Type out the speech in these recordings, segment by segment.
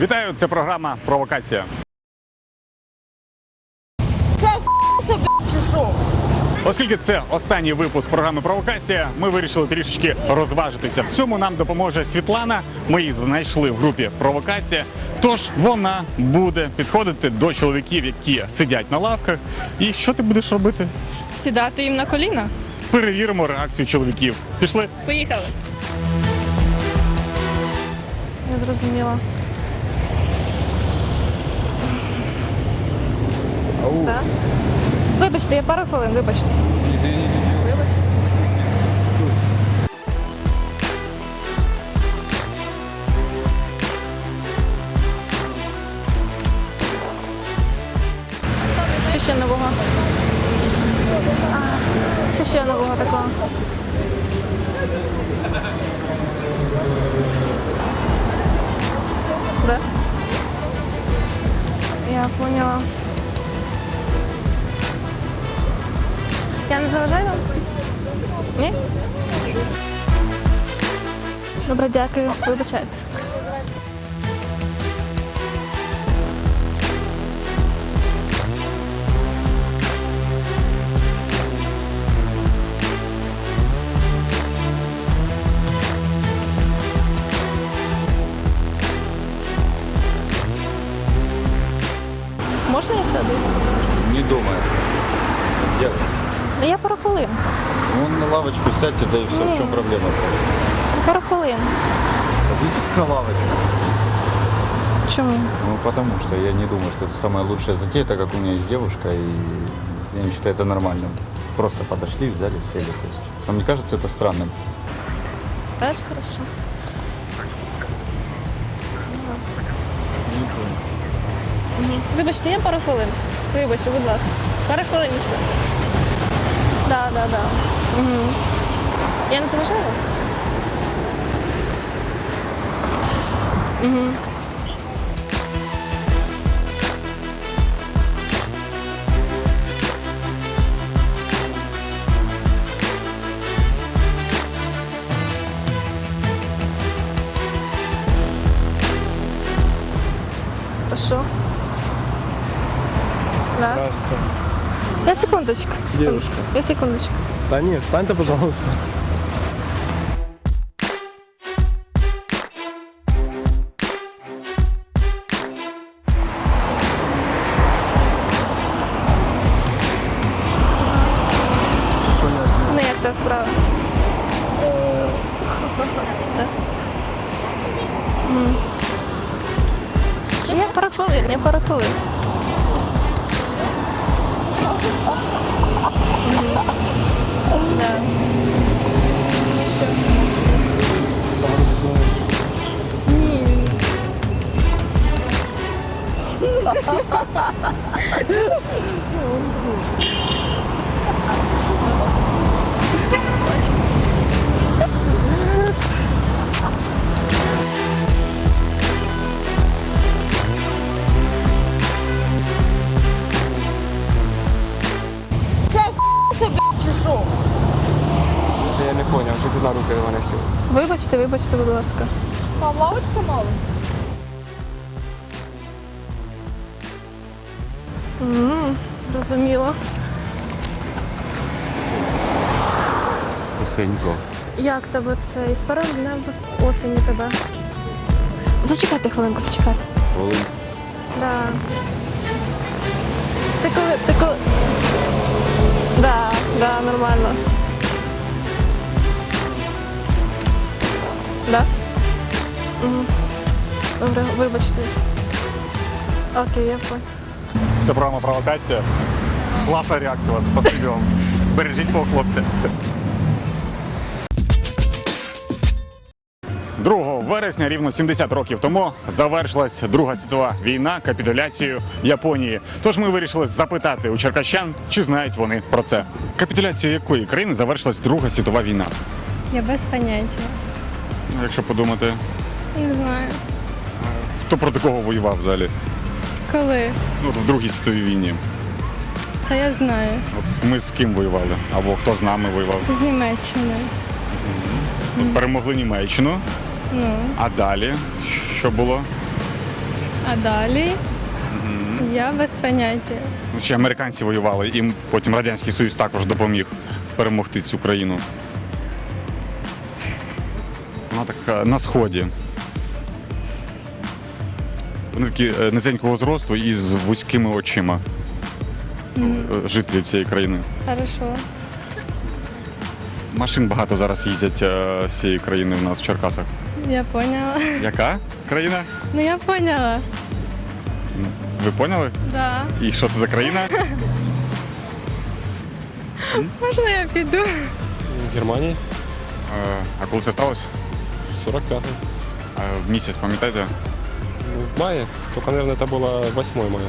Вітаю, це програма Провокація. Оскільки це останній випуск програми Провокація, ми вирішили трішечки розважитися. В цьому нам допоможе Світлана. Ми її знайшли в групі Провокація. Тож вона буде підходити до чоловіків, які сидять на лавках. І що ти будеш робити? Сідати їм на коліна. Перевіримо реакцію чоловіків. Пішли. Поїхали. Не зрозуміла. Так? Вибачте, я пару хвилин, вибачте. Вибачте. Що ще нового? Ще нового такого? Да? Я поняла. Я не заважаю вам? Ні? Добре, дякую. Вибачайте. Я пару хвилин. Ну, на лавочку сядьте, да и все. В чем проблема, собственно? Пару хвилин. Садитесь на лавочку. Чому? Ну, потому что я не думаю, что это самая лучшая затея, так как у меня есть девушка, и я не считаю это нормальным. Просто подошли, взяли, сели. То есть, вам не кажется это странным? Теж хорошо. Мгм. Вибачте, я пару хвилин. Вибачте, будь ласка. Пару хвилин і все. Да, да, да. Угу. Я не заважаю? Угу. Хорошо. Да. Здравствуйте. Я секундочку. секундочку. Девушка. Я секундочку. Да не, встаньте, пожалуйста. Ну, як та справа? Так. Я пару хвилин, я пару хвилин. Це блядь, чи що? Я не понял, що ти на руки його носив. Вибачте, вибачте, будь ласка. Там лавочка мало? Розуміло. Тихенько. Як тебе це? І з першим днем осені тебе. Зачекайте хвилинку, зачекайте. Хвилин. Да. Ти коли. Ти коли. Да, да, нормально. Да? Угу. Добре, вибачте. Окей, я понял. Це програма Провокація. Класна реакція у вас. Спасибі вам. Бережіть свого хлопця. 2 вересня, рівно 70 років тому, завершилась Друга світова війна капітуляцією Японії. Тож ми вирішили запитати у черкащан, чи знають вони про це. Капітуляція якої країни завершилась Друга світова війна? Я без поняття. Ну, Якщо подумати, Не знаю. хто проти кого воював взагалі? Коли? Ну, в Другій світовій війні. Це я знаю. От ми з ким воювали? Або хто з нами воював? З Німеччини. От перемогли Німеччину, Ну, а далі що було? А далі я без поняття. Ну, Чи американці воювали, і потім Радянський Союз також допоміг перемогти цю країну. Вона така на сході. Вони такі е, низенького зросту і з вузькими очима. Е, Жителі цієї країни. Хорошо. Машин багато зараз їздять е, з цієї країни в нас в Черкасах. Я поняла. Яка країна? Ну я поняла. Ви поняли? Да. І що це за країна? Можна я піду? В Германии Е, А коли це сталося? 45-й. А В місяць, пам'ятаєте? Ну, в мае. Только, наверное, это было 8 мая.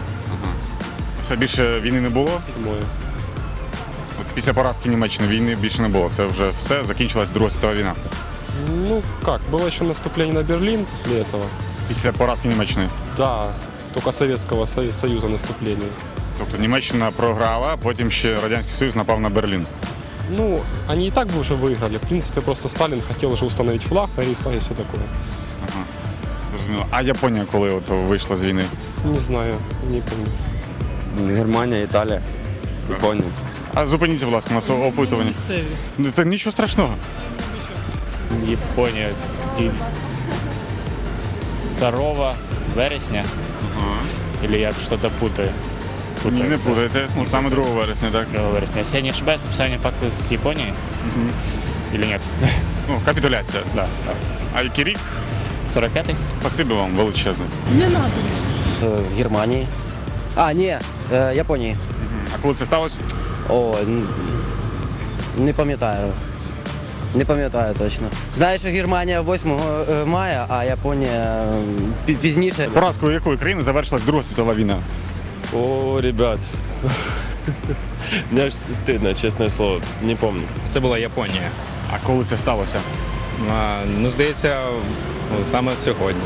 Все більше війни не було. 7 От після поразки Німеччини війни більше не було. Це вже все, закінчилась Друга світова війна. Ну как, было еще наступление на Берлин после этого. Після поразки Німеччини. Да, только Советского Со- Союза наступление. Тобто Німеччина програла, а потім ще Радянський Союз напав на Берлін. Ну, они и так бы уже выиграли. В принципе, просто Сталин хотел уже установить флаг на Рейхстаге и все такое. Ага. Зрозуміло. А Японія коли от вийшла з війни? Не знаю, не помню. Германія, Італія, Японія. А зупиніться, будь ласка, у нас опитування. Ну, Це нічого страшного. Япония и 2 вересня. Или я что-то путаю. Ні, Путаю. не путайте. Ну, саме 2 вересня, так. 2 вересня. Если я не ошибаюсь, подписание пакта с Японией. Или нет? Ну, капітуляція. Да. да. А який рік? 45-й? Спасибі вам величезне. Е, В Германії. А, ні, е, Японії. А коли це сталося? О, н- не пам'ятаю. Не пам'ятаю точно. Знаю, що Германія 8 е, мая, а Японія е, пі- пізніше. Поразкою якої країни завершилась Друга світова війна? О, ребят. Мне аж стыдно, честное слово. Не помню. Це була Японія. А коли це сталося? А, Ну, здається, саме сьогодні.